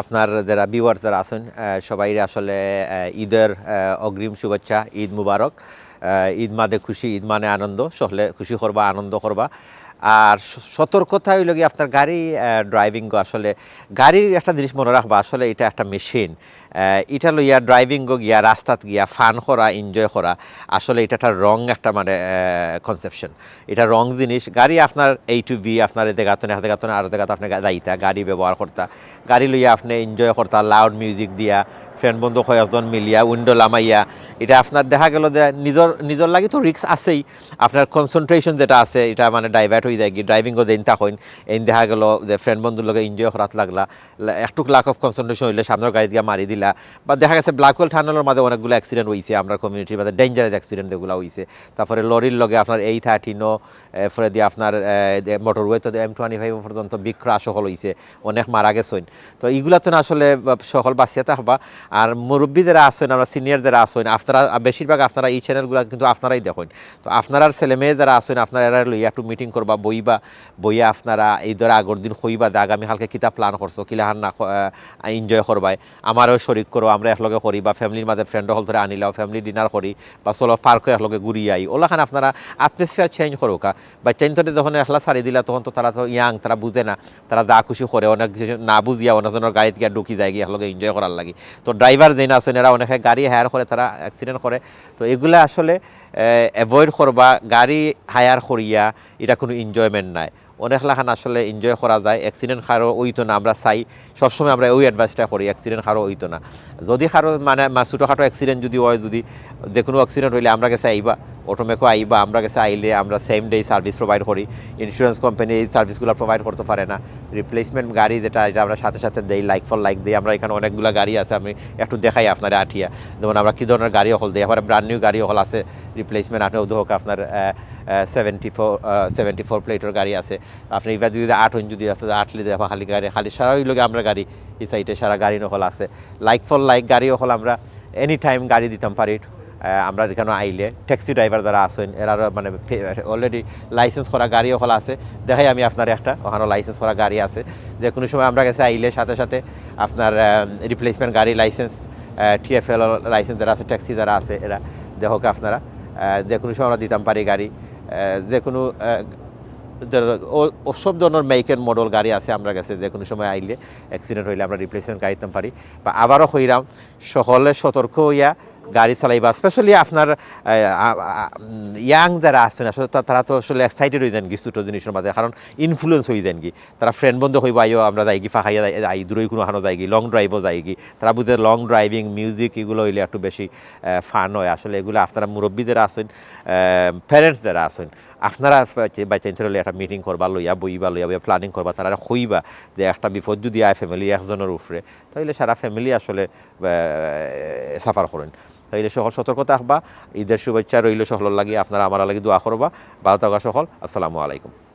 আপনার যারা বিওয়ার যারা আছেন সবাই আসলে ঈদের অগ্রিম শুভেচ্ছা, ঈদ মুবারক। ঈদ মাদে খুশি, ঈদ মানে আনন্দ, সহলে খুশি করবা, আনন্দ করবা। আর সতর্কতা হইল কি আপনার গাড়ি ড্রাইভিং আসলে গাড়ির একটা জিনিস মনে রাখবা, আসলে এটা একটা মেশিন এটা লইয়া ড্রাইভিং গিয়া, রাস্তাত গিয়া ফান করা এনজয় করা, আসলে এটা একটা রং একটা মানে কনসেপশন এটা রং জিনিস, গাড়ি আপনার এই টু বি আপনার এতে গাতনে হাতে গাতনে আর জায়গাতে আপনি যাইতা গাড়ি ব্যবহার করতা, গাড়ি লইয়া আপনি এনজয় করতা লাউড মিউজিক দিয়া ফ্রেন্ড বন্ধু কয়েকজন মিলিয়া, উইন্ডো লামাইয়া। এটা আপনার দেখা গেল যে নিজের নিজের লাগি তো রিক্স আছেই। আপনার কনসেন্ট্রেশন যেটা আছে, এটা মানে ডাইভার্ট হয়ে যায় কি ড্রাইভিংও দেন তা হইন এই দেখা গেল যে ফ্রেন্ড বন্ধুর লগে এনজয় করাত লাগলা। লা- একটু লাক অফ কনসেন্ট্রেশন হইলে সামনের গাড়ি দিয়ে মারি দিলা। বা দেখা গেছে ব্ল্যাকওয়েল টানেলের মাঝে অনেকগুলো অ্যাক্সিডেন্ট হয়েছে আমরা কমিউনিটির মাঝে ডেঞ্জারাস অ্যাক্সিডেন্ট যেগুলো হয়েছে তারপরে লরির লগে আপনার এই থার্টিনও এরপরে দিয়ে আপনার মোটরওয়ে তো এম টোয়েন্টি ফাইভ পর্যন্ত বিগ ক্রাশ হল হয়েছে অনেক মারা গেছেন। তো এইগুলা তো না আসলে সকল বাঁচিয়ে থাকবা। আর মুরব্বী যারা আসেন, আমরা সিনিয়র যারা আসেন, আপনারা, বেশিরভাগ আপনারা এই চ্যানেলগুলো কিন্তু আপনারাই দেখেন। তো আপনার ছেলে মেয়ে যারা আসেন, আপনারা এরা লইয়া একটু মিটিং করবা, বইবা, বইয়া আপনারা এই ধরে আগর দিন হইবা যে আগামী কালকে কিতা প্ল্যান করছ কিলাহান না এনজয় করবাই। আমারও শরিক করো, আমরা একলগে করি বা ফ্যামিলির মাঝে ফ্রেন্ড হল ধরে আনিলাও ফ্যামিলি ডিনার করি বা চলো পার্কে একলগে ঘুরি আই। ওলাখান আপনারা আটমসফিয়ার চেঞ্জ করো কা বা চেঞ্জ যখন একলা সারি দিলা, তখন তো তারা তো ইয়াং তারা বুঝে না। তারা যা খুশি করে, অনেক কিছু না বুঝিয়া অনেকজনের গাড়িতে গিয়ে ঢুকি যায় গিয়ে একলগে এনজয় করার লাগে। তো ড্রাইভার যেন আছেন এরা অনেকে গাড়ি হায়ার করে তারা অ্যাক্সিডেন্ট করে তো এগুলা আসলে অ্যাভয়েড করবা গাড়ি হায়ার করিয়া এটা কোনো এনজয়মেন্ট নাই। অনেক লাখান আসলে এনজয় করা যায়। অ্যাক্সিডেন্ট কারও ওইতো না, আমরা চাই। সবসময় আমরা ওই অ্যাডভাইসটা করি অ্যাক্সিডেন্ট কারও ওইতো না। যদি খারো মানে ছোটোখাটো অ্যাক্সিডেন্ট যদি হয়, যদি যে কোনো অ্যাক্সিডেন্ট হইলে আমরা কাছে আইবা অটোমেকো আইবা, আমরা কাছে আইলে আমরা সেম ডে সার্ভিস প্রোভাইড করি। ইন্স্যুরেন্স কোম্পানি এই সার্ভিসগুলো প্রোভাইড করতে পারে না। রিপ্লেসমেন্ট গাড়ি যেটা, এটা আমরা সাথে সাথে দেই লাইক ফর লাইক দিই। আমরা এখানে অনেকগুলো গাড়ি আছে, আমি একটু দেখাই আপনারা আঠিয়া যেমন আমরা কী ধরনের গাড়ি হল দিই? আবার ব্র্যান্ড নিউ গাড়ি হল আছে রিপ্লেসমেন্ট আপনি হোক আপনার সেভেন্টি ফোর সেভেন্টি ফোর প্লেটের গাড়ি আছে। আপনি এবার যদি আট হইন, যদি আছে আট লিদে খালি গাড়ি, খালি সারা ওই লোকে আমরা গাড়ি এই সাইডে সারা গাড়ি নহল আছে। লাইক ফর লাইক গাড়ি হল আমরা এনি টাইম গাড়ি দিতাম পারি। আমরা এখানে আইলে ট্যাক্সি ড্রাইভার যারা আছেন এরা মানে অলরেডি লাইসেন্স করা গাড়ি হল আছে। দেখাই আমি আপনার একটা ওখানে লাইসেন্স করা গাড়ি আছে। যে কোনো সময় আমরা কাছে আইলে সাথে সাথে আপনার রিপ্লেসমেন্ট গাড়ি লাইসেন্স টিএফএল লাইসেন্স যারা আছে ট্যাক্সি যারা আছে, এরা দেখো আপনারা। যে কোনো সময় আমরা দিতাম পারি গাড়ি। যে কোনো সব ধরনের মেক অ্যান্ড মডেল গাড়ি আছে আমরা কাছে যে কোনো সময় আইলে অ্যাক্সিডেন্ট হইলে আমরা রিপ্লেসমেন্ট গাড়ি পারি। বা আবারও হইলাম সকলে সতর্ক হইয়া গাড়ি চালাইবা স্পেশালি আপনার ইয়াং যারা আছেন, আসলে তারা তো আসলে এক্সাইটেড হয়ে যান কি ছোটো জিনিসের মাঝে, কারণ ইনফ্লুয়েন্স হয়ে যান কি তারা ফ্রেন্ড বন্ধু হইব, আইও আমরা যাই কি ফাঁকাইয়া যাই দূরই কোনো হানো যাই কি লং ড্রাইভও যাই কি তারা বুঝে লং ড্রাইভিং মিউজিক এগুলো হইলে একটু বেশি ফান হয়। আসলে এগুলো আপনারা মুরব্বী যারা আছেন প্যারেন্টস যারা আছেন, আপনারা বাই চেঞ্জ হলে একটা মিটিং করবা, লইয়া বইবা, লইয়া বইয়া প্ল্যানিং করবা, তারা হইবা যে একটা বিপদ যদি আয় ফ্যামিলি একজনের উপরে তাহলে সারা ফ্যামিলি আসলে সাফার করেন। তাইলে সকল সতর্কতা থাকবা ঈদের শুভেচ্ছা রইল সকল লাগি। আপনারা আমার লাগি দোয়া করবা। ভালো থাকা সকল। আসসালামু আলাইকুম।